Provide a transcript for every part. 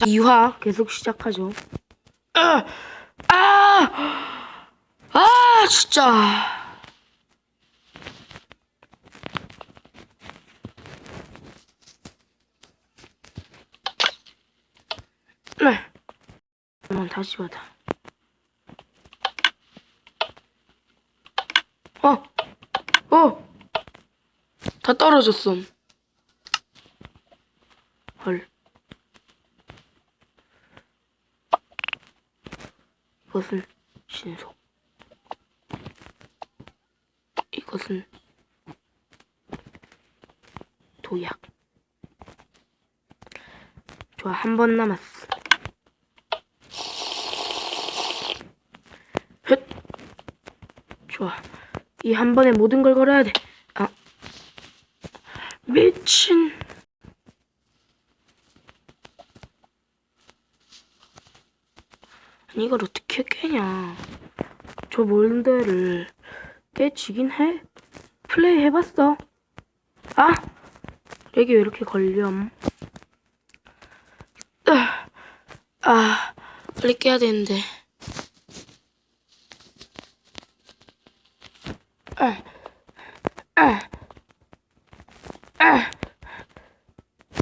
2화 계속 시작하죠. 아! 아! 아, 진짜. 네. 한번 다시 받아. 어! 어! 다 떨어졌어. 헐. 이것은 신속. 이것은 도약. 좋아, 한 번 남았어. 헷! 좋아. 이 한 번에 모든 걸 걸어야 돼. 아. 미친. 이걸 어떻게 깨냐. 저 몰드를 깨지긴 해. 플레이 해봤어. 아! 렉이 왜 이렇게 걸렴. 아, 아, 빨리 깨야 되는데. 아, 아, 아,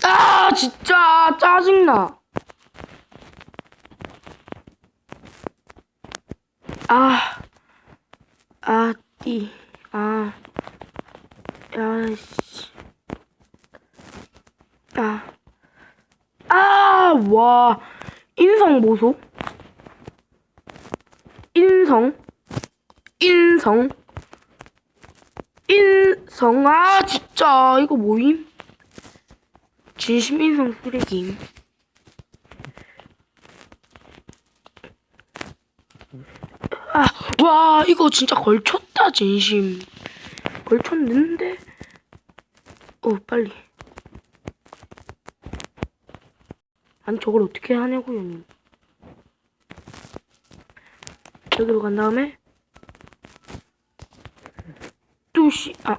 아, 진짜 짜증나. 아, 아, 띠, 아, 야, 씨, 아, 아, 와, 인성 보소, 인성, 인성, 인성, 아, 진짜, 이거 뭐임? 진심 인성 쓰레기임. 아, 와, 이거 진짜 걸쳤다, 진심. 걸쳤는데? 어, 빨리. 아니, 저걸 어떻게 하냐고요, 님. 여기로 간 다음에, 뚜시, 아.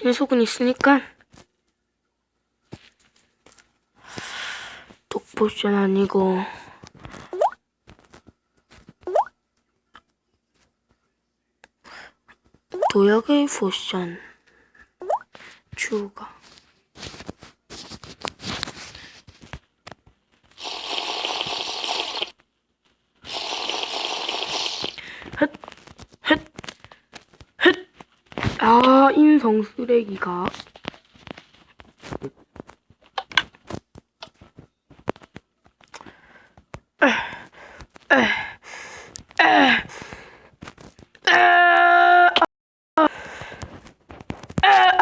신속은 있으니까 독포션 아니고 도약의 포션 추가. 헷, 인성 쓰레기가.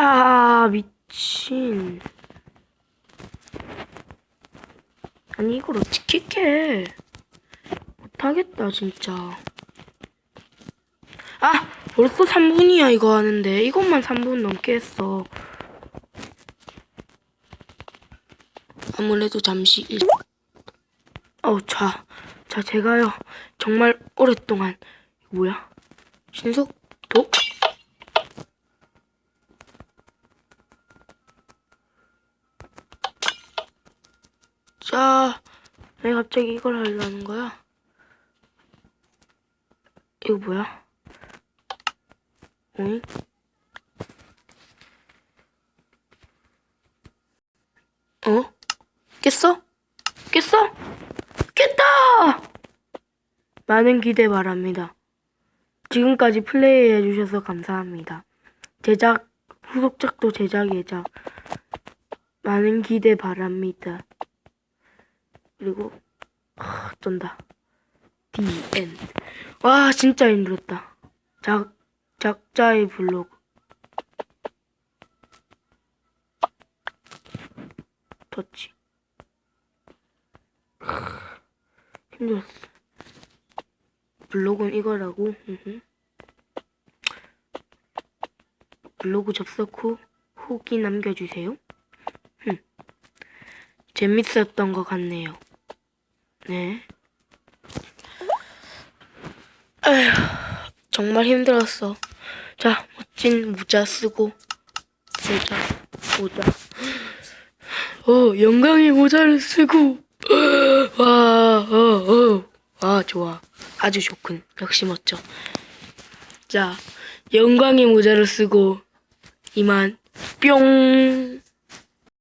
아, 미친. 아니, 이걸 어떻게 깨? 못하겠다, 진짜. 아! 벌써 3분이야, 이거 하는데. 이것만 3분 넘게 했어. 아무래도 잠시 일... 어우, 자. 자, 제가요. 정말 오랫동안. 뭐야? 신속? 독? 자, 왜 갑자기 이걸 하려는 거야? 이거 뭐야? 응? 어? 깼어? 깼어? 깼다! 많은 기대 바랍니다. 지금까지 플레이해 주셔서 감사합니다. 제작, 후속작도 제작 예정. 많은 기대 바랍니다. 그리고, 하, 쩐다. The end. 와, 진짜 힘들었다. 작, 작자의 블로그. 터치. 힘들었어. 블로그는 이거라고. 블로그 접속 후 후기 남겨주세요. 흠. 재밌었던 것 같네요. 네. 에휴, 정말 힘들었어. 자, 멋진 모자 쓰고. 모자, 모자. 어, 영광의 모자를 쓰고. 와, 어, 어. 와, 좋아. 아주 좋군. 역시 멋져. 자, 영광의 모자를 쓰고, 이만, 뿅.